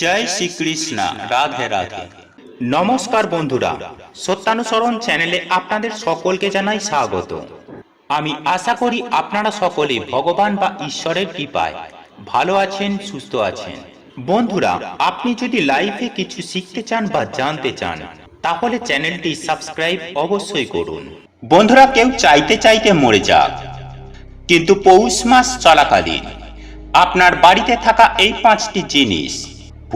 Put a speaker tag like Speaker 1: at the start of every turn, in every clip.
Speaker 1: জয় শ্রীকৃষ্ণ, রাধে রাধে। নমস্কার বন্ধুরা, সত্যানুসরণ চ্যানেলে আপনাদের সকলকে জানাই স্বাগত। আমি আশা করি আপনারা সকলে ভগবান বা ঈশ্বরের কৃপায় ভালো আছেন, সুস্থ আছেন। বন্ধুরা, আপনি যদি লাইফে কিছু শিখতে চান বা জানতে চান, তাহলে চ্যানেলটি সাবস্ক্রাইব অবশ্যই করুন। বন্ধুরা, কেউ চাইতে চাইতে মরে যাক, কিন্তু পৌষ মাস চলাকালীন আপনার বাড়িতে থাকা এই পাঁচটি জিনিস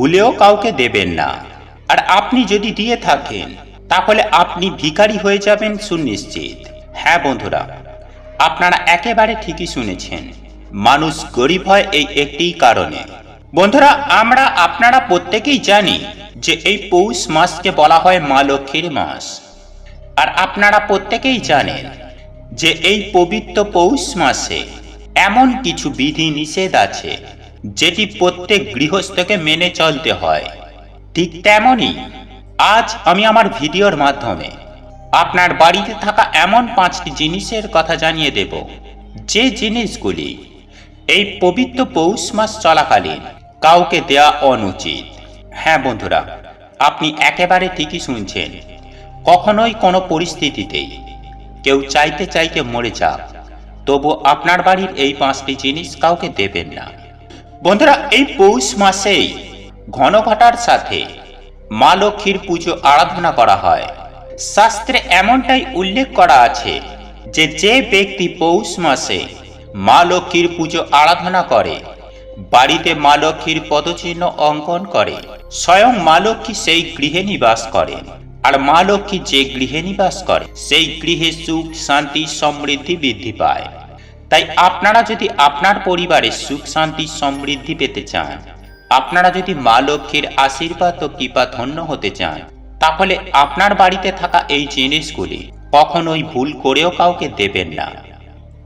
Speaker 1: ভুলেও কাউকে দেবেন না। আর আপনি যদি দিয়ে থাকেন, তাহলে আপনি ভিখারি হয়ে যাবেন সুনিশ্চিত। হ্যাঁ বন্ধুরা, আপনারা একেবারে ঠিকই শুনেছেন, মানুষ গরিব হয় এই একটিই কারণে। বন্ধুরা, আমরা আপনারা প্রত্যেকেই জানি যে এই পৌষ মাসকে বলা হয় মা লক্ষ্মীর মাস। আর আপনারা প্রত্যেকেই জানেন যে এই পবিত্র পৌষ মাসে এমন কিছু বিধি নিষেধ আছে যেটি প্রত্যেক গৃহস্থকে মেনে চলতে হয়। ঠিক তেমনই আজ আমি আমার ভিডিওর মাধ্যমে আপনার বাড়িতে থাকা এমন পাঁচটি জিনিসের কথা জানিয়ে দেব। যে জিনিসগুলি এই পবিত্র পৌষ মাস চলাকালীন কাউকে দেয়া অনুচিত। হ্যাঁ বন্ধুরা, আপনি একেবারে ঠিকই শুনছেন। কখনোই কোনো পরিস্থিতিতেই কেউ চাইতে চাইতে মরে যাক, তবু আপনার বাড়ির এই পাঁচটি জিনিস কাউকে দেবেন না। বন্ধুরা, এই পৌষ মাসেই ঘন ঘটার সাথে মা লক্ষ্মীর পুজো আরাধনা করা হয়। শাস্ত্রে এমনটাই উল্লেখ করা আছে যে যে ব্যক্তি পৌষ মাসে মা লক্ষ্মীর পুজো আরাধনা করে, বাড়িতে মা লক্ষ্মীর পদচিহ্ন অঙ্কন করে, স্বয়ং মা লক্ষ্মী সেই গৃহে নিবাস করেন। আর মা লক্ষ্মী যে গৃহে নিবাস করে, সেই গৃহে সুখ, শান্তি, সমৃদ্ধি বৃদ্ধি পায়। তাই আপনারা যদি আপনার পরিবারে সুখ, শান্তি, সমৃদ্ধি পেতে চান, আপনারা যদি মা লক্ষ্মীর আশীর্বাদ ও কৃপা ধন্য হতে চান, তাহলে আপনার বাড়িতে থাকা এই জিনিসগুলি কখনোই ভুল করেও কাউকে দেবেন না।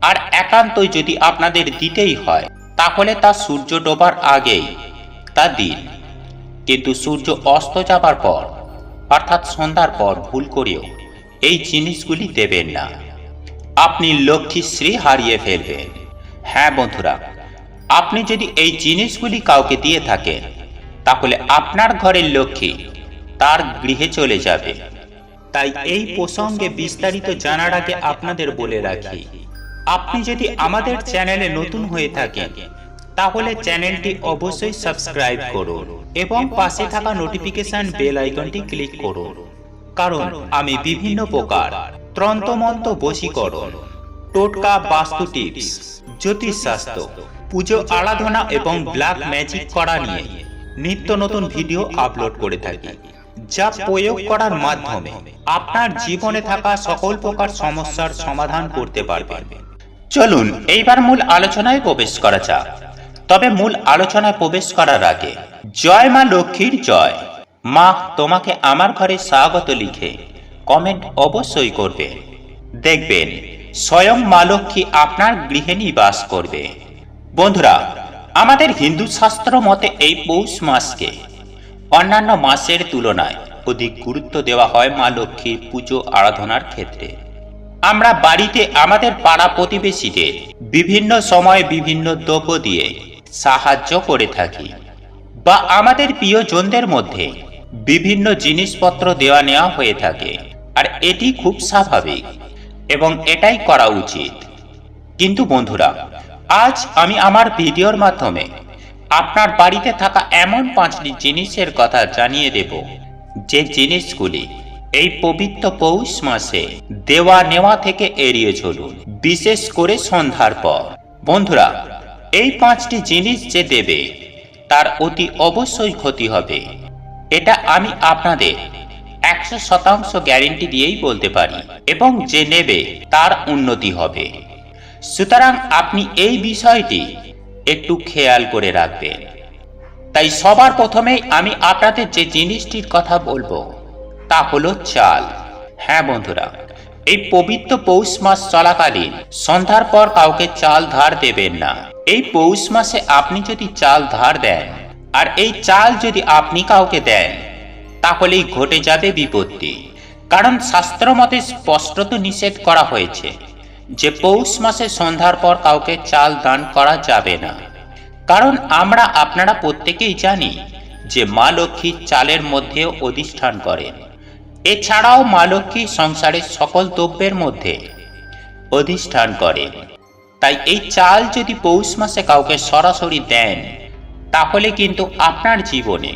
Speaker 1: আর একান্তই যদি আপনাদের দিতেই হয়, তাহলে তা সূর্য ডোবার আগেই তা দিন। কিন্তু সূর্য অস্ত যাবার পর, অর্থাৎ সন্ধ্যার পর ভুল করেও এই জিনিসগুলি দেবেন না। আপনি লক্ষ্মীশ্রী হারিয়ে ফেলবেন। হ্যাঁ বন্ধুরা, আপনি যদি এই জিনিসগুলি কাউকে দিয়ে থাকেন, তাহলে আপনার ঘরের লক্ষ্মী তার গৃহে চলে যাবে। তাই এই প্রসঙ্গে বিস্তারিত জানার আগে আপনাদের বলে রাখি, আপনি যদি আমাদের চ্যানেলে নতুন হয়ে থাকেন, তাহলে চ্যানেলটি অবশ্যই সাবস্ক্রাইব করুন এবং পাশে থাকা নোটিফিকেশন বেল আইকনটি ক্লিক করুন। কারণ আমি বিভিন্ন প্রকার ত্রন্তমন্ত বশীকরণ, টোটকা বাস্তু টিপস, জ্যোতিষশাস্ত্র, পুজো আরাধনা এবং ব্ল্যাক ম্যাজিক করা নিয়ে নিত্য নতুন ভিডিও আপলোড করে থাকি, যা প্রয়োগ করার মাধ্যমে আপনার জীবনে থাকা সকল প্রকার সমস্যার সমাধান করতে পারবেন চলুন, এইবার মূল আলোচনায় প্রবেশ করা যাক। তবে মূল আলোচনায় প্রবেশ করার আগে, জয় মা লক্ষ্মীর জয়। মা, তোমাকে আমার ঘরে স্বাগত লিখে কমেন্ট অবশ্যই করবে। দেখবেন, স্বয়ং মা লক্ষ্মী আপনার গৃহে নিবাস করবে। বন্ধুরা, আমাদের হিন্দু শাস্ত্র মতে এই পৌষ মাসকে অন্যান্য মাসের তুলনায় অধিক গুরুত্ব দেওয়া হয় মা লক্ষ্মীর পুজো আরাধনার ক্ষেত্রে। আমরা বাড়িতে আমাদের পাড়া প্রতিবেশীদের বিভিন্ন সময়ে বিভিন্ন দ্রব্য দিয়ে সাহায্য করে থাকি বা আমাদের প্রিয়জনদের মধ্যে বিভিন্ন জিনিসপত্র দেওয়া নেওয়া হয়ে থাকে। আর এটি খুব স্বাভাবিক এবং এটাই করা উচিত। কিন্তু বন্ধুরা, আজ আমি আমার ভিডিওর মাধ্যমে আপনার বাড়িতে থাকা এমন পাঁচটি জিনিসের কথা জানিয়ে দেব, যে জিনিসগুলি এই পবিত্র পৌষ মাসে দেওয়া নেওয়া থেকে এড়িয়ে চলুন, বিশেষ করে সন্ধ্যার পর। বন্ধুরা, এই পাঁচটি জিনিস যে দেবে, তার অতি অবশ্যই ক্ষতি হবে। এটা আমি আপনাদের একশো শতাংশ গ্যারেন্টি দিয়েই বলতে পারি এবং যে নেবে তার উন্নতি হবে। সুতরাং আপনি এই বিষয়টি একটু খেয়াল করে রাখবেন। তাই সবার প্রথমেই আমি আপনাদের যে জিনিসটির কথা বলব, তা হলো চাল। হ্যাঁ বন্ধুরা, এই পবিত্র পৌষ মাস চলাকালীন সন্ধ্যার পর কাউকে চাল ধার দেবেন না। এই পৌষ মাসে আপনি যদি চাল ধার দেন, আর এই চাল যদি আপনি কাউকে দেন তাহলেই ঘটে যাবে বিপত্তি। কারণ শাস্ত্র মতে স্পষ্টত নিষেধ করা হয়েছে যে পৌষ মাসে সন্ধ্যার পর কাউকে চাল দান করা যাবে না। কারণ আমরা আপনারা প্রত্যেকেই জানি যে মা লক্ষ্মী চালের মধ্যে অধিষ্ঠান করেন। এছাড়াও মা লক্ষ্মী সংসারের সকল দ্রব্যের মধ্যে অধিষ্ঠান করেন। তাই এই চাল যদি পৌষ মাসে কাউকে সরাসরি দেন, তাহলে কিন্তু আপনার জীবনে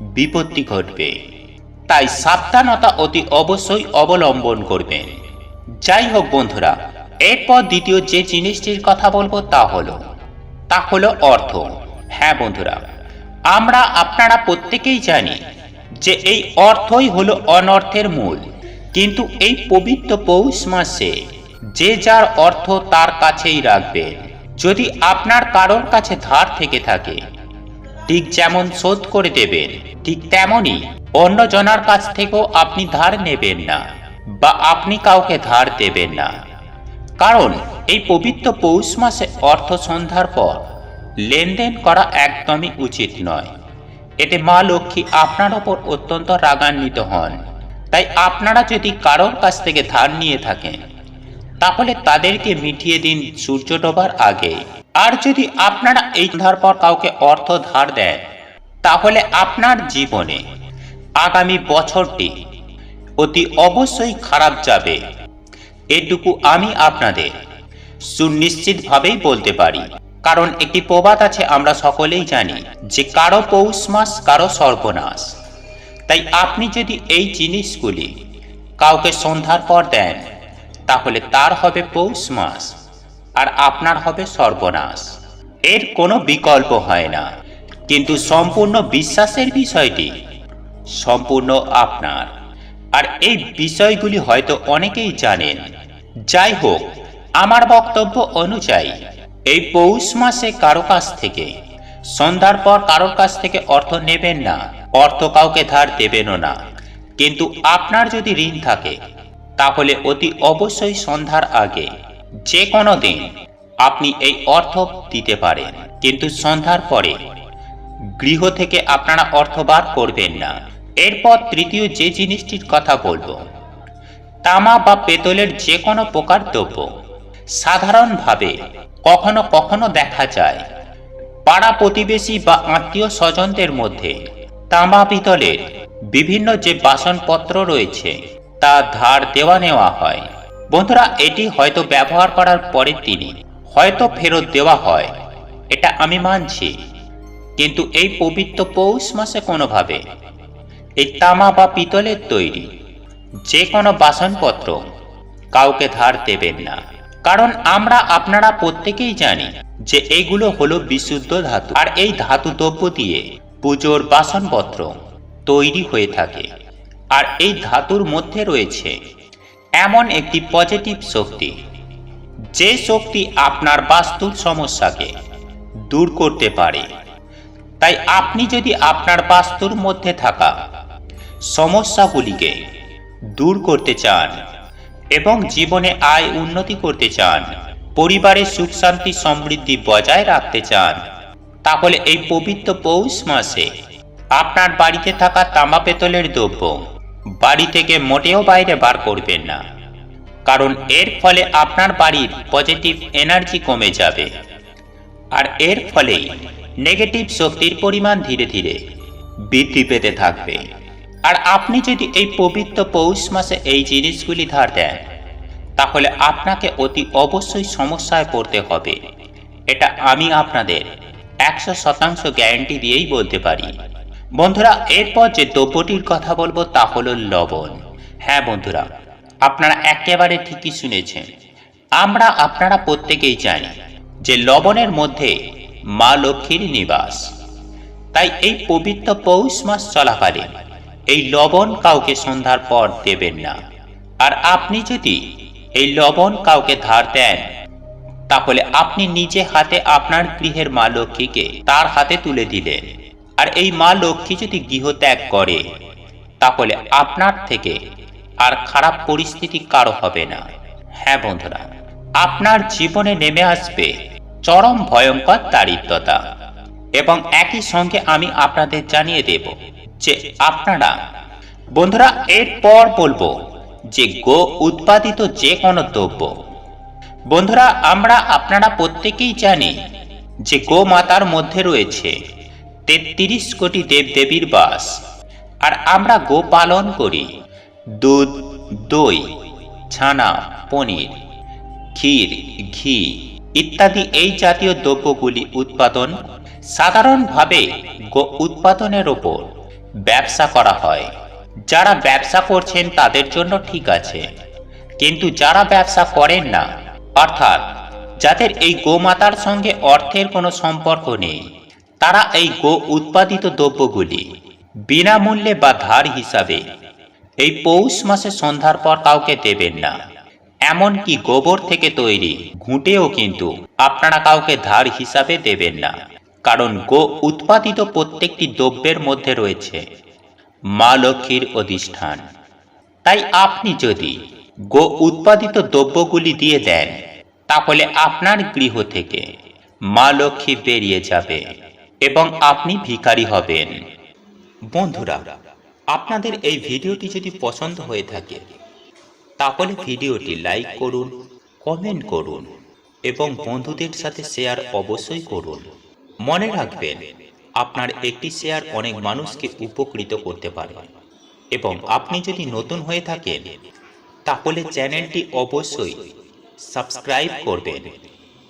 Speaker 1: বিপত্তি ঘটবে। তাই সাবধানতা অতি অবশ্যই অবলম্বন করবেন। যাই হোক বন্ধুরা, এরপর দ্বিতীয় যে জিনিসটির কথা বলব তা হলো তা হলো অর্থ। হ্যাঁ বন্ধুরা, আমরা আপনারা প্রত্যেকেই জানি যে এই অর্থই হলো অনর্থের মূল। কিন্তু এই পবিত্র পৌষ মাসে যে যার অর্থ তার কাছেই রাখবেন। যদি আপনার কারোর কাছে ধার থেকে থাকে ঠিক যেমন শোধ করে দেবেন, ঠিক তেমনই অন্য জনার কাছ থেকেও আপনি ধার নেবেন না, বা আপনি কাউকে ধার দেবেন না। কারণ এই পবিত্র পৌষ মাসে অর্থ সন্ধ্যার পর লেনদেন করা একদমই উচিত নয়। এতে মা লক্ষ্মী আপনার ওপর অত্যন্ত রাগান্বিত হন। তাই আপনারা যদি কারোর কাছ থেকে ধার নিয়ে থাকেন, তাহলে তাদেরকে মিটিয়ে দিন সূর্য ডোবার আগে। আর যদি আপনারা এই ধার পর কাউকে অর্থ ধার দেন, তাহলে আপনার জীবনে আগামী বছরটি অতি অবশ্যই খারাপ যাবে। এটুকু আমি আপনাদের সুনিশ্চিতভাবেই বলতে পারি। কারণ একটি প্রবাদ আছে, আমরা সকলেই জানি যে কারও পৌষ মাস, কারও সর্বনাশ। তাই আপনি যদি এই জিনিসগুলি কাউকে সন্ধ্যার পর দেন, তাহলে তার হবে পৌষ মাস। আর আপনার হবে সর্বনাশ। এর কোনো বিকল্প হয় না। কিন্তু সম্পূর্ণ বিশ্বাসের বিষয়টি সম্পূর্ণ আপনার। আর এই বিষয়গুলি হয়তো অনেকেই জানেন। যাই হোক, আমার বক্তব্য অনুযায়ী, এই পৌষ মাসে কারও কাছ থেকে, সন্ধ্যার পর কারোর কাছ থেকে অর্থ নেবেন না, অর্থ কাউকে ধার দেবেনও না। কিন্তু আপনার যদি ঋণ থাকে, তাহলে অতি অবশ্যই সন্ধ্যার আগে যে কোনো দিন আপনি এই অর্থ দিতে পারেন। কিন্তু সন্ধ্যার পরে গৃহ থেকে আপনারা অর্থ বার করবেন না। এরপর তৃতীয় যে জিনিসটির কথা বলব, তামা বা পেতলের যে কোনো প্রকার দ্রব্য সাধারণভাবে কখনো কখনো দেখা যায় পাড়া প্রতিবেশী বা আত্মীয় স্বজনদের মধ্যে। তামা পিতলের বিভিন্ন যে বাসনপত্র রয়েছে, তা ধার দেওয়া নেওয়া হয়। বন্ধুরা, এটি হয়তো ব্যবহার করার পরের দিনই হয়তো ফেরত দেওয়া হয়, এটা আমি মানছি। কিন্তু এই পবিত্র পৌষ মাসে কোনোভাবে এই তামা বা পিতলের তৈরি যে কোনো বাসনপত্র কাউকে ধার দেবেন না। কারণ আমরা, আপনারা প্রত্যেকেই জানি যে এইগুলো হলো বিশুদ্ধ ধাতু। আর এই ধাতু দ্রব্য দিয়ে পুজোর বাসনপত্র তৈরি হয়ে থাকে। আর এই ধাতুর মধ্যে রয়েছে এমন একটি পজিটিভ শক্তি, যে শক্তি আপনার বাস্তুর সমস্যাকে দূর করতে পারে। তাই আপনি যদি আপনার বাস্তুর মধ্যে থাকা সমস্যাগুলিকে দূর করতে চান এবং জীবনে আয় উন্নতি করতে চান পরিবারের সুখ শান্তি সমৃদ্ধি বজায় রাখতে চান, তাহলে এই পবিত্র পৌষ মাসে আপনার বাড়িতে থাকা তামা পেতলের দ্রব্য বাড়ি থেকে মোটেও বাইরে বার করবেন না। কারণ এর ফলে আপনার বাড়ির পজিটিভ এনার্জি কমে যাবে। আর এর ফলেই নেগেটিভ শক্তির পরিমাণ ধীরে ধীরে বৃদ্ধি পেতে থাকবে। আর আপনি যদি এই পবিত্র পৌষ মাসে এই জিনিসগুলি ধার দেন, তাহলে আপনাকে অতি অবশ্যই সমস্যায় পড়তে হবে। এটা আমি আপনাদের একশো শতাংশ গ্যারেন্টি দিয়েই বলতে পারি। বন্ধুরা, এরপর যে দ্রব্যটির কথা বলব তা হলো লবণ। হ্যাঁ বন্ধুরা, আপনারা একেবারে ঠিকই শুনেছেন। আমরা, আপনারা প্রত্যেকেই জানি যে লবণের মধ্যে মা লক্ষ্মীর নিবাস। তাই এই পবিত্র পৌষ মাস চলাকালীন এই লবণ কাউকে সন্ধ্যার পর দেবেন না। আর আপনি যদি এই লবণ কাউকে ধার দেন, তাহলে আপনি নিজে হাতে আপনার গৃহের মা লক্ষ্মীকে তার হাতে তুলে দিলেন। আর এই মা লক্ষ্মী যদি গৃহ ত্যাগ করে, তাহলে আপনার থেকে আর খারাপ পরিস্থিতি কারও হবে না। হ্যাঁ বন্ধুরা, আপনার জীবনে নেমে আসবে চরম ভয়ঙ্কর দারিদ্রতা। এবং একই সঙ্গে আমি আপনাদের জানিয়ে দেব যে আপনারা, বন্ধুরা, এরপর বলব যে গো উৎপাদিত যে কোনো দ্রব্য। বন্ধুরা, আমরা, আপনারা প্রত্যেকেই জানি যে গোমাতার মধ্যে রয়েছে তেত্রিশ কোটি দেবদেবীর বাস। আর আমরা গো পালন করি। দুধ, দই, ছানা, পনির, ক্ষীর, ঘি ইত্যাদি এই জাতীয় দ্রব্যগুলি উৎপাদন সাধারণভাবে গো উৎপাদনের ওপর ব্যবসা করা হয়। যারা ব্যবসা করছেন তাদের জন্য ঠিক আছে। কিন্তু যারা ব্যবসা করেন না, অর্থাৎ যাদের এই গোমাতার সঙ্গে অর্থের কোনো সম্পর্ক নেই তারা এই গো উৎপাদিত দ্রব্যগুলি বিনামূল্যে বা ধার হিসাবে এই পৌষ মাসে সন্ধ্যার পর কাউকে দেবেন না। এমনকি গোবর থেকে তৈরি ঘুঁটেও কিন্তু আপনারা কাউকে ধার হিসাবে দেবেন না। কারণ গো উৎপাদিত প্রত্যেকটি দ্রব্যের মধ্যে রয়েছে মা লক্ষ্মীর অধিষ্ঠান। তাই আপনি যদি গো উৎপাদিত দ্রব্যগুলি দিয়ে দেন, তাহলে আপনার গৃহ থেকে মা লক্ষ্মী বেরিয়ে যাবে। এবং আপনি ভিখারি হবেন। বন্ধুরা, আপনাদের এই ভিডিওটি যদি পছন্দ হয়ে থাকে, তাহলে ভিডিওটি লাইক করুন, কমেন্ট করুন এবং বন্ধুদের সাথে শেয়ার অবশ্যই করুন। মনে রাখবেন, আপনার একটি শেয়ার অনেক মানুষকে উপকৃত করতে পারে এবং আপনি যদি নতুন হয়ে থাকেন, তাহলে চ্যানেলটি অবশ্যই সাবস্ক্রাইব করবেন।